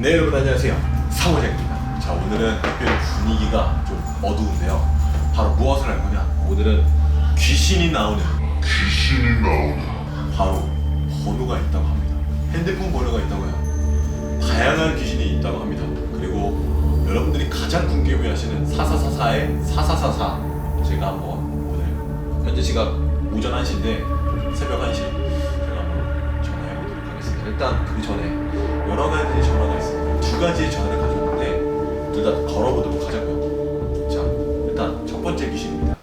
네 여러분 안녕하세요. 사고장입니다. 자 오늘은 특별히 분위기가 좀 어두운데요. 바로 무엇을 할 거냐? 오늘은 귀신이 나오는 귀신이 나오는 바로 번호가 있다고 합니다. 핸드폰 번호가 있다고 해요. 다양한 귀신이 있다고 합니다. 그리고 여러분들이 가장 궁금해하시는 4444의 4444 제가 한번 오늘 현재 시각 오전 1시인데 새벽 1시 제가 한번 전화해보도록 하겠습니다. 일단 그 전에 여러 가지 전화가 두 가지의 전화를 가져오는데 둘 다 걸어보도록 하자고요 자 일단 첫 번째 귀신입니다.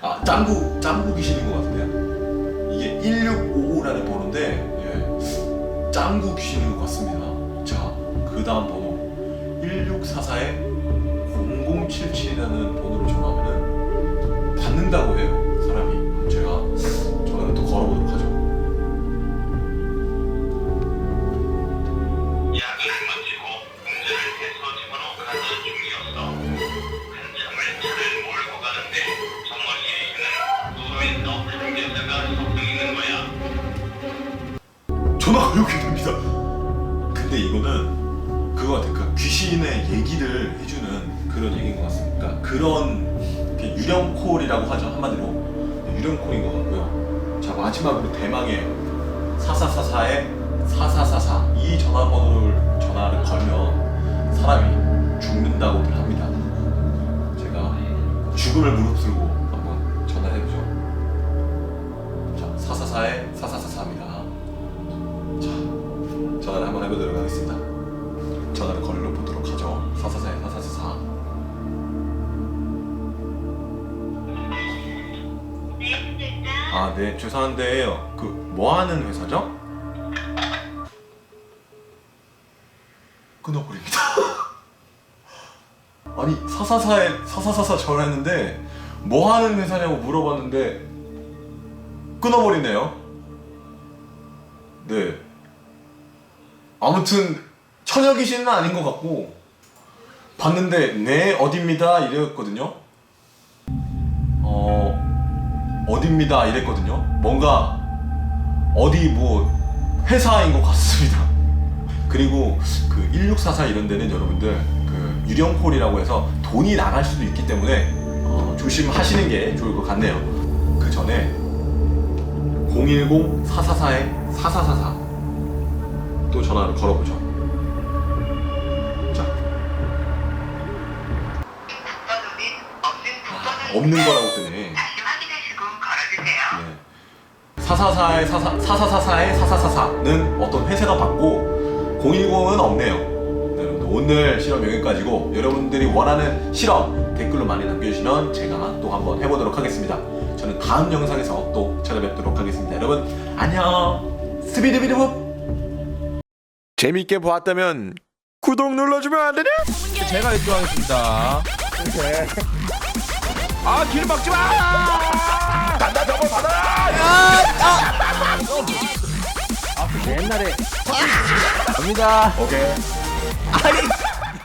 아 짱구 짱구 귀신인 것 같은데요? 이게 1655라는 번호인데 예, 짱구 귀신인 것 같습니다. 자 그 다음 번호. 1644에 0077이라는 번호 전화가 여기 됩니다. 근데 이거는 그거 같아. 그 귀신의 얘기를 해주는 그런 얘기인 것 같습니다. 그러니까 그런 유령콜이라고 하죠 한마디로 유령콜인 것 같고요. 자 마지막으로 대망의 4444의 4444이 전화번호를 전화를 걸면 사람이 죽는다고들 합니다. 제가 죽음을 무릅쓰고 한번 전화를 해보죠. 자 444의 4444입니다. 아, 네, 죄송한데요. 그, 뭐 하는 회사죠? 끊어버립니다. 아니, 444에 4444 전화했는데, 뭐 하는 회사냐고 물어봤는데, 끊어버리네요. 네. 아무튼 처녀 귀신은 아닌 것 같고 봤는데 네 어딥니다 이랬거든요. 어 어딥니다 이랬거든요. 뭔가 어디 뭐 회사인 것 같습니다. 그리고 그 1644 이런 데는 여러분들 그 유령콜이라고 해서 돈이 나갈 수도 있기 때문에 어, 조심하시는 게 좋을 것 같네요. 그 전에 010 444에 4444 또 전화를 걸어보죠. 자, 아, 없는 거라고 뜨네. 네. 444의 4444의 4444는 어떤 회사가 받고 010은 없네요. 네, 여러분들 오늘 실험 여기까지고 여러분들이 원하는 실험 댓글로 많이 남겨주시면 제가 또 한번 해보도록 하겠습니다. 저는 다음 영상에서 또 찾아뵙도록 하겠습니다. 여러분 안녕. 스비드비드봅. 재밌게 보았다면 구독 눌러주면 안 되냐? 제가 입주하겠습니다. 아, 길 막지 마! 아, 그 옛날에 갑니다. 오케이.